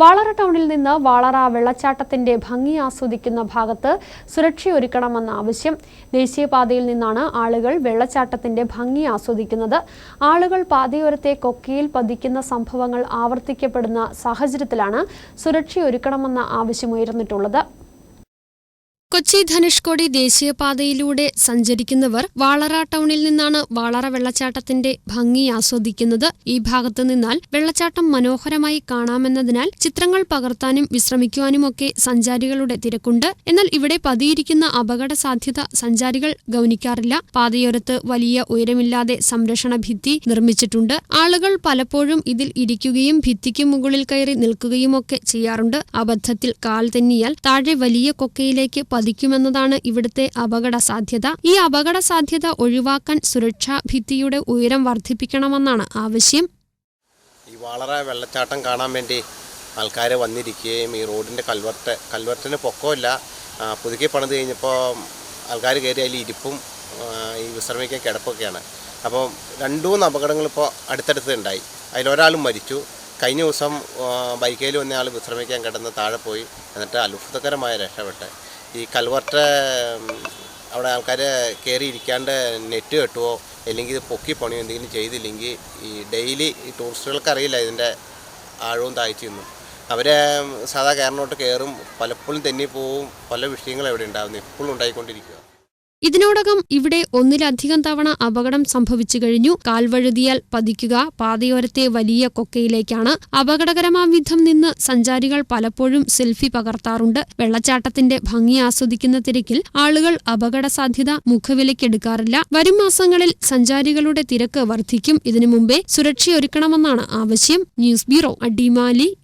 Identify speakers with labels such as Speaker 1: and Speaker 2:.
Speaker 1: വാളറ ടൗണിൽ നിന്ന് വാളറ വെള്ളച്ചാട്ടത്തിന്റെ ഭംഗി ആസ്വദിക്കുന്ന ഭാഗത്ത് സുരക്ഷയൊരുക്കണമെന്ന ആവശ്യം. ദേശീയപാതയിൽ നിന്നാണ് ആളുകൾ വെള്ളച്ചാട്ടത്തിന്റെ ഭംഗി ആസ്വദിക്കുന്നത്. ആളുകൾ പാതയോരത്തെ കൊക്കയിൽ പതിക്കുന്ന സംഭവങ്ങൾ ആവർത്തിക്കപ്പെടുന്ന സാഹചര്യത്തിലാണ് സുരക്ഷയൊരുക്കണമെന്ന ആവശ്യമുയർന്നിട്ടുള്ളത് കൊച്ചി ധനുഷ്കോടി ദേശീയപാതയിലൂടെ സഞ്ചരിക്കുന്നവർ വാളറ ടൗണിൽ നിന്നാണ് വാളറ വെള്ളച്ചാട്ടത്തിന്റെ ഭംഗി ആസ്വദിക്കുന്നത്. ഈ ഭാഗത്തു നിന്നാൽ വെള്ളച്ചാട്ടം മനോഹരമായി കാണാമെന്നതിനാൽ ചിത്രങ്ങൾ പകർത്താനും വിശ്രമിക്കുവാനുമൊക്കെ സഞ്ചാരികളുടെ തിരക്കുണ്ട്. എന്നാൽ ഇവിടെ പതിയിരിക്കുന്ന അപകട സാധ്യത സഞ്ചാരികൾ ഗൗനിക്കാറില്ല. പാതയോരത്ത് വലിയ ഉയരമില്ലാതെ സംരക്ഷണ ഭിത്തി നിർമ്മിച്ചിട്ടുണ്ട്. ആളുകൾ പലപ്പോഴും ഇതിൽ ഇരിക്കുകയും ഭിത്തിക്ക് മുകളിൽ കയറി നിൽക്കുകയുമൊക്കെ ചെയ്യാറുണ്ട്. അബദ്ധത്തിൽ കാൽ തെന്നിയാൽ താഴെ വലിയ കൊക്കയിലേക്ക് പതിക്കുമെന്നതാണ് ഇവിടുത്തെ അപകട സാധ്യത ഈ അപകട സാധ്യത ഒഴിവാക്കാൻ സുരക്ഷാ ഭിത്തിയുടെ ഉയരം വർദ്ധിപ്പിക്കണമെന്നാണ് ആവശ്യം.
Speaker 2: ഈ വളറ വെള്ളച്ചാട്ടം കാണാൻ വേണ്ടി ആൾക്കാർ വന്നിരിക്കുകയും ഈ റോഡിന്റെ കൽവർട്ട് കൽവർട്ടിന് പൊക്കമില്ല പുതുക്കി പണിത് കഴിഞ്ഞപ്പോൾ ആൾക്കാർ കയറി അതിൽ ഇരിപ്പും ഈ വിശ്രമിക്കാൻ കിടപ്പൊക്കെയാണ്. അപ്പോൾ രണ്ടു മൂന്ന് അപകടങ്ങൾ ഇപ്പോൾ അടുത്തടുത്ത് ഉണ്ടായി. അതിലൊരാളും മരിച്ചു. കഴിഞ്ഞ ദിവസം ബൈക്കേൽ വന്ന ആൾ വിശ്രമിക്കാൻ കിടന്ന് താഴെ പോയി. എന്നിട്ട് അത്ഭുതകരമായ രക്ഷപ്പെട്ട്. ഈ കൽവർട്ട അവിടെ ആൾക്കാർ കയറി ഇരിക്കാണ്ട് നെറ്റ് കെട്ടുവോ അല്ലെങ്കിൽ ഇത് പൊക്കി പണിയോ എന്തെങ്കിലും ചെയ്തില്ലെങ്കിൽ ഈ ഡെയിലി ഈ ടൂറിസ്റ്റുകൾക്ക് അറിയില്ല ഇതിന്റെ ആഴവും താഴ്ചയൊന്നും അവർ സാധാ കയറിനോട്ട് കയറും പലപ്പോഴും തെന്നിപ്പോവും പല വിഷയങ്ങളും ഇവിടെ ഉണ്ടാകുന്നു ഇപ്പോഴും ഉണ്ടായിക്കൊണ്ടിരിക്കുക.
Speaker 1: ഇതിനോടകം ഇവിടെ ഒന്നിലധികം തവണ അപകടം സംഭവിച്ചു കഴിഞ്ഞു. കാൽവഴുതിയാൽ പതിക്കുക പാതയോരത്തെ വലിയ കൊക്കയിലേക്കാണ് അപകടകരമാം വിധം നിന്ന് സഞ്ചാരികൾ പലപ്പോഴും സെൽഫി പകർത്താറുണ്ട്. വെള്ളച്ചാട്ടത്തിന്റെ ഭംഗി ആസ്വദിക്കുന്ന തിരക്കിൽ ആളുകൾ അപകട സാധ്യത മുഖവിലയ്ക്കെടുക്കാറില്ല. വരും മാസങ്ങളിൽ സഞ്ചാരികളുടെ തിരക്ക് വർദ്ധിക്കും. ഇതിനു മുമ്പേ സുരക്ഷയൊരുക്കണമെന്നാണ് ആവശ്യം. News bureau Adimali.